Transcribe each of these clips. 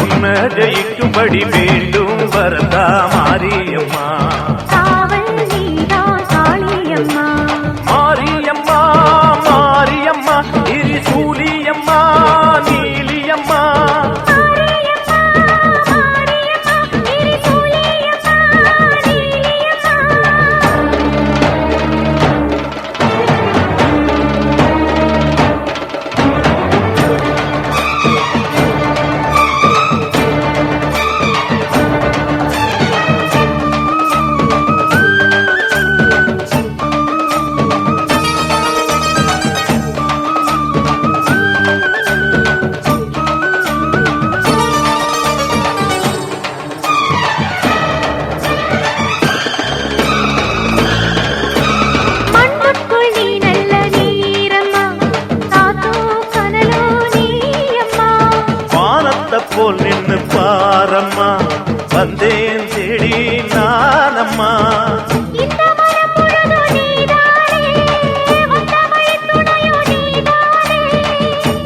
உன்ன ஜெயிக்கும்படி வேண்டும் வரதா மாரியம்மா?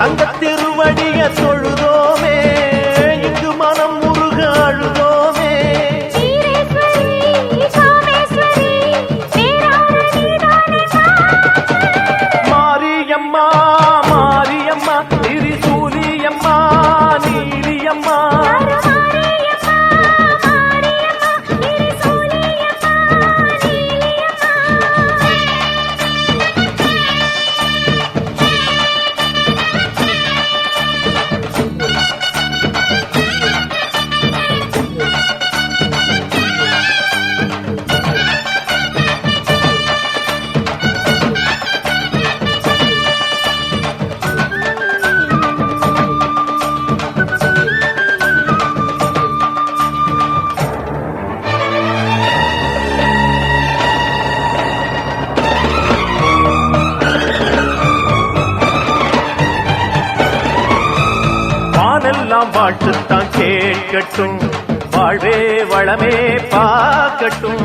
அந்த திருவடிய சொல் எல்லாம் வாழ்த்துத்தான் கேட்கட்டும். வாழ்வே வளமே பார்க்கட்டும்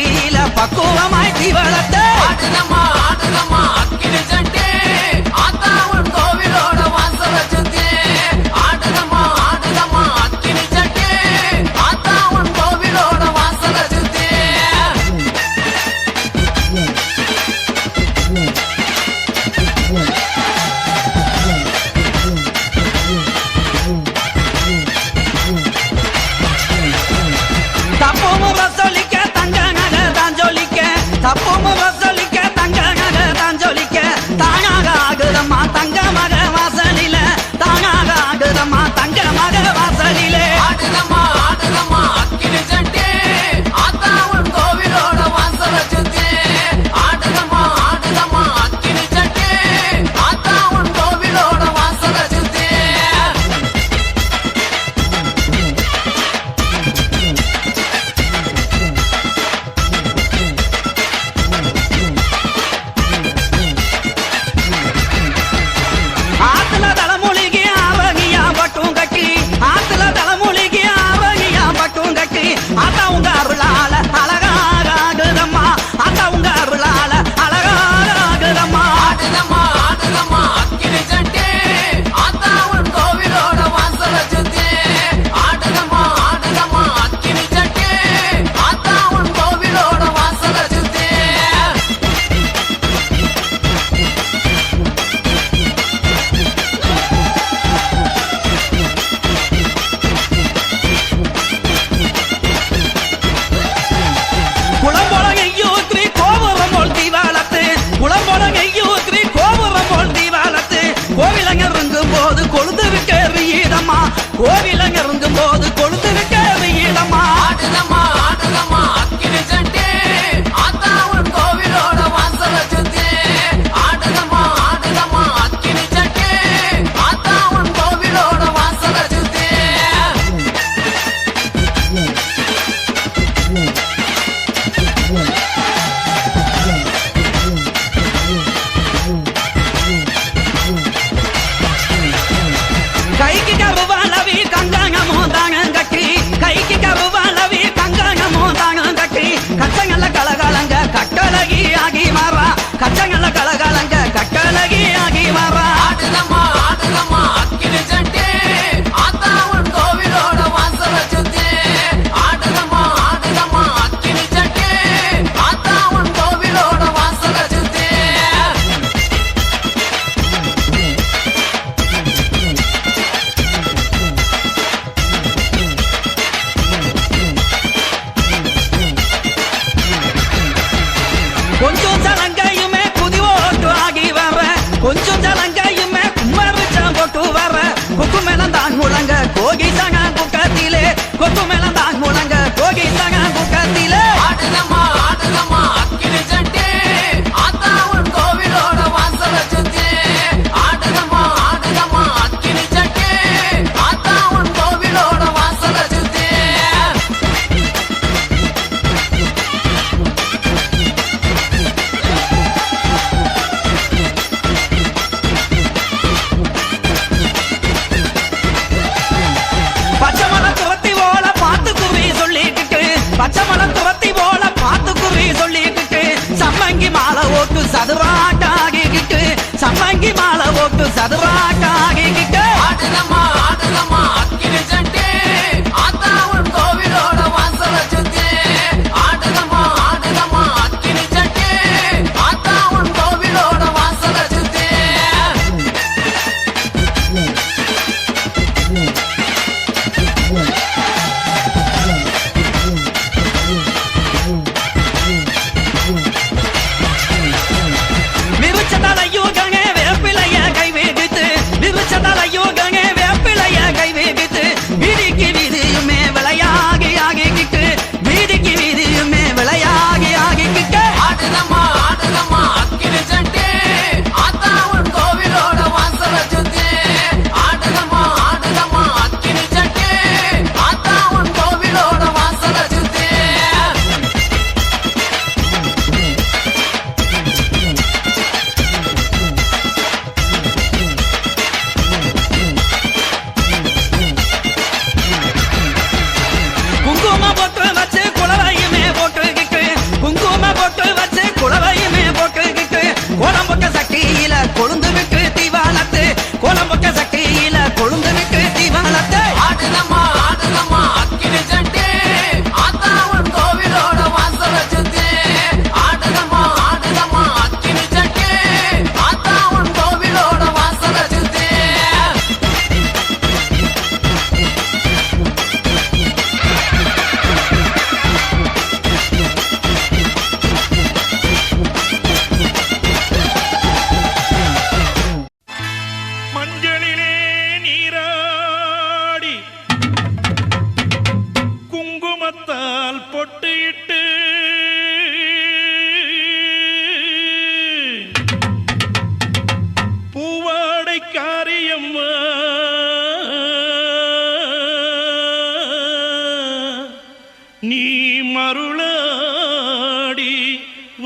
பீல பக்குவமாய் திவளத்தை. ஆடுதம்மா ஆடுதம்மா கொஞ்சம் சலங்கையுமே புதி ஓட்டு ஆகி வர. கொஞ்சம் சலங்கையுமே குமரிச்சம் போட்டு வர. கொக்கு மேலந்தான் முழங்க கோகி சங்க குக்கத்திலே கொக்கு மேலந்தான் முழங்க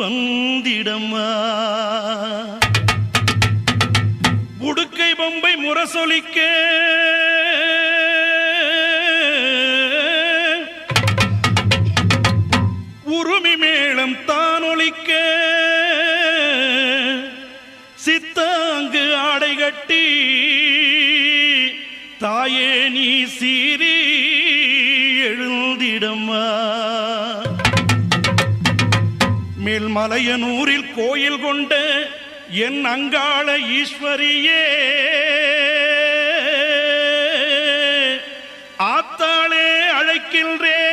வந்திடம்மா. உடுக்கை பொம்பை முரசொலிக்க மேல்மலையனூரில் கோயில் கொண்டு என் அங்காள ஈஸ்வரியே. ஆத்தாளே அழைக்கின்றே